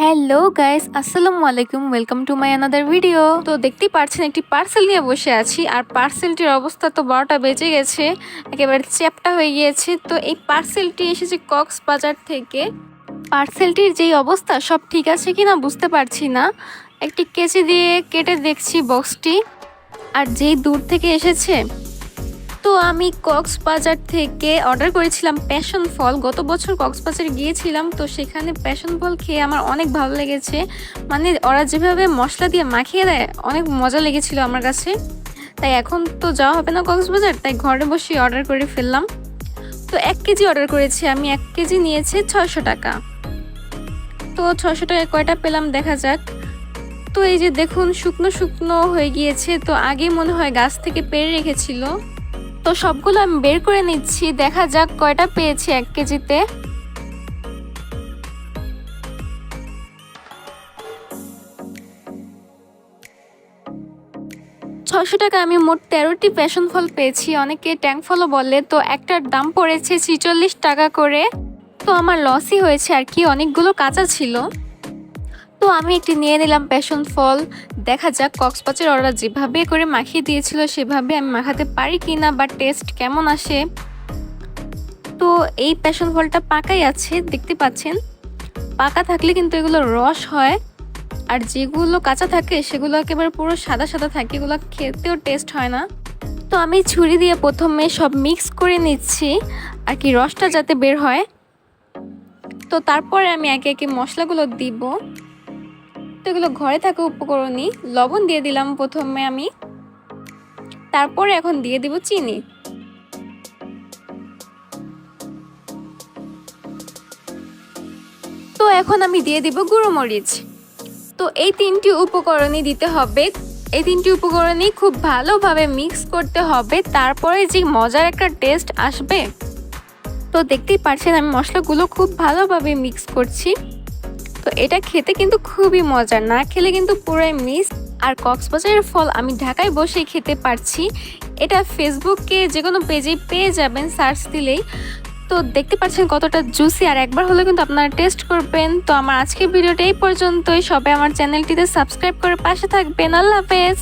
Hello guys আসসালামু আলাইকুম welcome to my another video তো দেখতেই পাচ্ছেন একটি পার্সেল নিয়ে বসে আছি। আর পার্সেলটির অবস্থা তো বারোটা বেজে গেছে। একেবারে চ্যাপটা হয়ে গিয়েছে। তো এই পার্সেলটি এসেছে কক্সবাজার থেকে। পার্সেলটির যেই অবস্থা, সব ঠিক আছে কিনা বুঝতে পারছি না। একটি কেচি দিয়ে কেটে দেখছি বক্সটি আর যেই দূর থেকে এসেছে তো আমি কক্সবাজার থেকে অর্ডার করেছিলাম প্যাশন ফল। গত বছর কক্সবাজার গিয়েছিলাম, তো সেখানে প্যাশন ফল খেয়ে আমার অনেক ভালো লেগেছে। মানে ওরা যেভাবে মশলা দিয়ে মাখিয়ে দেয়, অনেক মজা লেগেছিল আমার কাছে। তাই এখন তো যাওয়া হবে না কক্সবাজার, তাই ঘরে বসে অর্ডার করে ফেললাম। তো এক কেজি অর্ডার করেছি, আমি এক কেজি নিয়েছে ছয়শো টাকা। তো ছশো টাকা কয়টা পেলাম দেখা যাক। তো এই যে দেখুন, শুকনো শুকনো হয়ে গিয়েছে, তো আগে মনে হয় গাছ থেকে পেরে রেখেছিল। তো সবগুলো আমি বের করে নিচ্ছি। দেখা যাক কয়টা পেয়েছি এক কেজিতে। ছশো টাকা আমি মোট তেরোটি প্যাশন ফল পেয়েছি। অনেকে ট্যাঙ্ক ফলও বলে, তো একটার দাম পড়েছে ছিচল্লিশ টাকা করে। তো আমার লসই হয়েছে আর কি, অনেকগুলো কাঁচা ছিল। তো আমি একটি নিয়ে নিলাম প্যাশন ফল। দেখা যাক, কক্সবাজার ওরা যেভাবে করে মাখিয়ে দিয়েছিল, সেভাবে আমি মাখাতে পারি কি না বা টেস্ট কেমন আসে। তো এই প্যাশন ফলটা পাকাই আছে, দেখতে পাচ্ছেন? পাকা থাকলে কিন্তু এগুলো রস হয়। আর যেগুলো কাঁচা থাকে, সেগুলো একেবারে পুরো সাদা সাদা থাকে, এগুলো খেতেও টেস্ট হয় না। তো আমি ছুরি দিয়ে প্রথমে সব মিক্স করে নিচ্ছি, আর কি রসটা যাতে বের হয়। তো তারপরে আমি একে একে মশলাগুলো দিব। এগুলো ঘরে থাকা উপকরণই লবণ দিয়ে দিলাম প্রথমে আমি। তারপরে এখন দিয়ে দিব চিনি। তো এখন আমি দিয়ে দিব গুঁড়ো মরিচ। তো এই তিনটি উপকরণই দিতে হবে। এই তিনটি উপকরণই খুব ভালোভাবে মিক্স করতে হবে, তারপরে যে মজার একটা টেস্ট আসবে। তো দেখতেই পারছেন আমি মশলাগুলো খুব ভালোভাবে মিক্স করছি। তো এটা খেতে কিন্তু খুবই মজার। না খেলে কিন্তু পুরাই মিস আর কক্সবাজারের ফল আমি ঢাকায় বসেই খেতে পারছি। এটা ফেসবুকে যে কোনো পেজে পেয়ে যাবেন সার্চ দিলেই। তো দেখতে পাচ্ছেন কতটা জুসি আর একবার হলে কিন্তু আপনারা টেস্ট করবেন। তো আমার আজকের ভিডিওটা এই পর্যন্তই। সবাই আমার চ্যানেলটিতে সাবস্ক্রাইব করে পাশে থাকবেন। আল্লাহ হাফেজ।